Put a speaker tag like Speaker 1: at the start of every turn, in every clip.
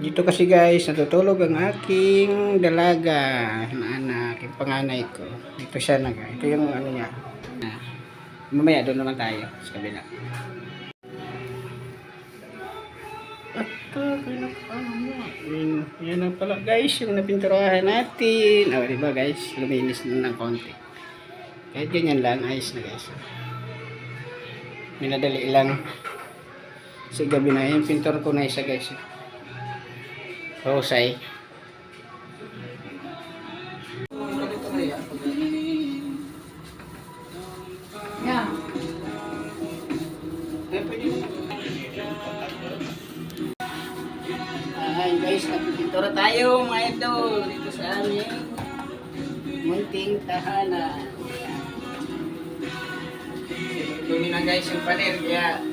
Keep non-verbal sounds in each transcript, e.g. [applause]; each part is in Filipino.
Speaker 1: Dito kasi guys, natutulog ang aking dalaga na anak, yung panganay ko. Dito siya nag, ito yung ano niya. Mamaya doon naman tayo sa kabila. At uh, ano mo? Yan, yan na pala guys, yung napinturahan natin. O, oh, diba guys, luminis na ng konti. Kahit ganyan lang, ayos na guys. Minadali lang. Sa gabi na, yung pintor ko na isa guys. Husay.
Speaker 2: Yeah.
Speaker 1: Ay guys, nagpipintura tayo mga idol dito sa aming munting tahanan. Dumi na guys yung paner kaya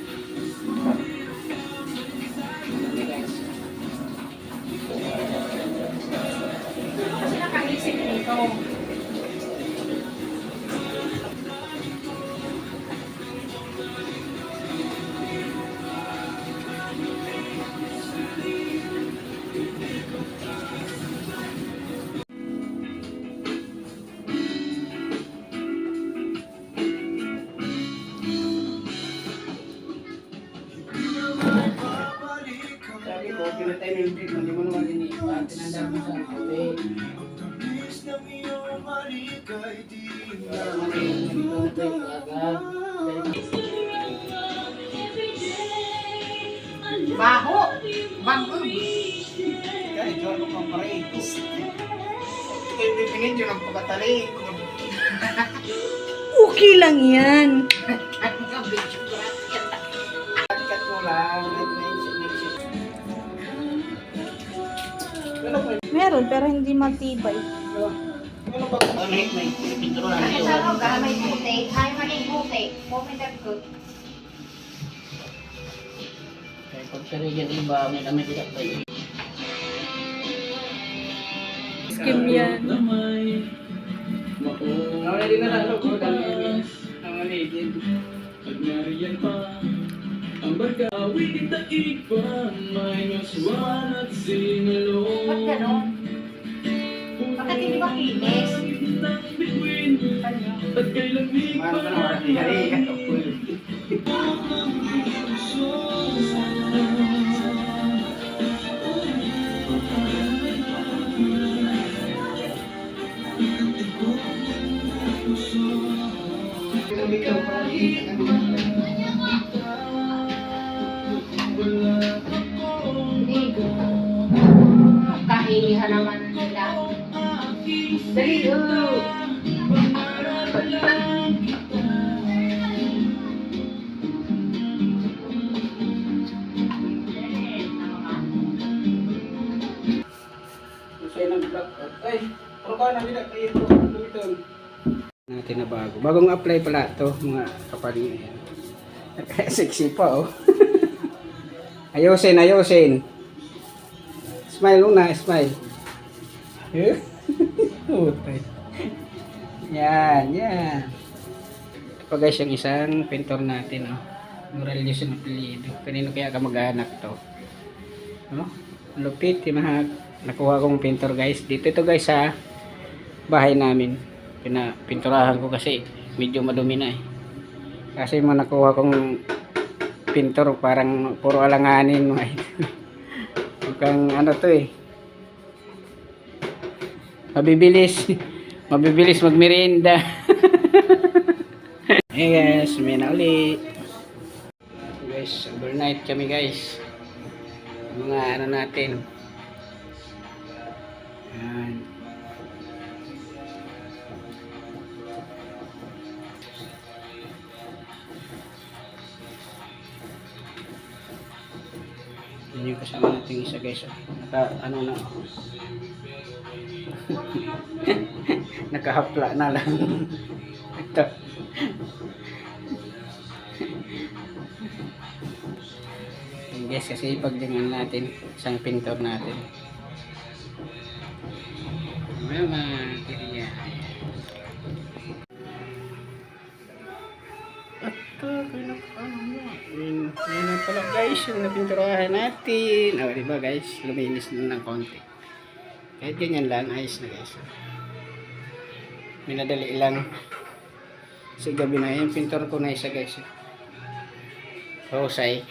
Speaker 1: pinatay mo yung trip hindi mo naman iniipan. Tinanda mo sa okay. Para maliit yung trip agad.
Speaker 2: Baho. Bangog.
Speaker 1: Kaya, join ko pang paretos. Kaya pipingin yun ang pagkatali. [laughs]
Speaker 3: Okay lang yan.
Speaker 2: Ang gabi.
Speaker 1: Cut mo lang. Ano
Speaker 3: Meron, pero hindi matibay.
Speaker 1: Ano ba? Ano may pintura na
Speaker 2: Kasi sa mga may puti. Ay, maling puti. Pumitat ko.
Speaker 1: Kaya pag sa region iba, may kami tidak tayo.
Speaker 3: Skim yan.
Speaker 1: Nawala din na lalo ko ang aligid.
Speaker 4: Pagnariyan pa ang bagawin kita iba May naswan at sinalo
Speaker 2: Ba't ganon? Bakit hindi ba kinis?
Speaker 4: Kitang bituin. At kailan di
Speaker 1: Mahal
Speaker 2: Kainihan naman nila. Dali.
Speaker 1: Ay, pero ka na bila kayo ito. Natin na bago. Bagong apply pala to mga kapaling. [laughs] Sexy pa oh. [laughs] ayusin, ayusin. Smile muna, smile. [laughs] Eh? Utay. yan, yan. Ito pa guys yung isang pintor natin oh. Morales yung apelido. Kanino kaya ka mag-anak to? No? Lupit, yung mga nakuha kong pintor guys. Dito ito guys sa bahay namin. Pinapinturahan ko kasi medyo madumi na eh. Kasi yung mga nakuha kong pintor parang puro alanganin mga idol. [laughs] Mukhang ano to eh. Mabibilis. [laughs] Mabibilis magmerienda. [laughs] hey guys, may na uli. Guys, overnight kami guys mga ano natin yan yun yung kasama natin isa guys oh. naka ano na [laughs] nakahapla na lang ito Yun guys, kasi paglingan natin isang pintor natin. Mama, lang guys, yung napinturahan natin. O, di ba guys, luminis na ng konti. Kahit ganyan lang, ayos na guys. Minadali lang. Sa gabi na, yung pintor ko na isa guys. Husay.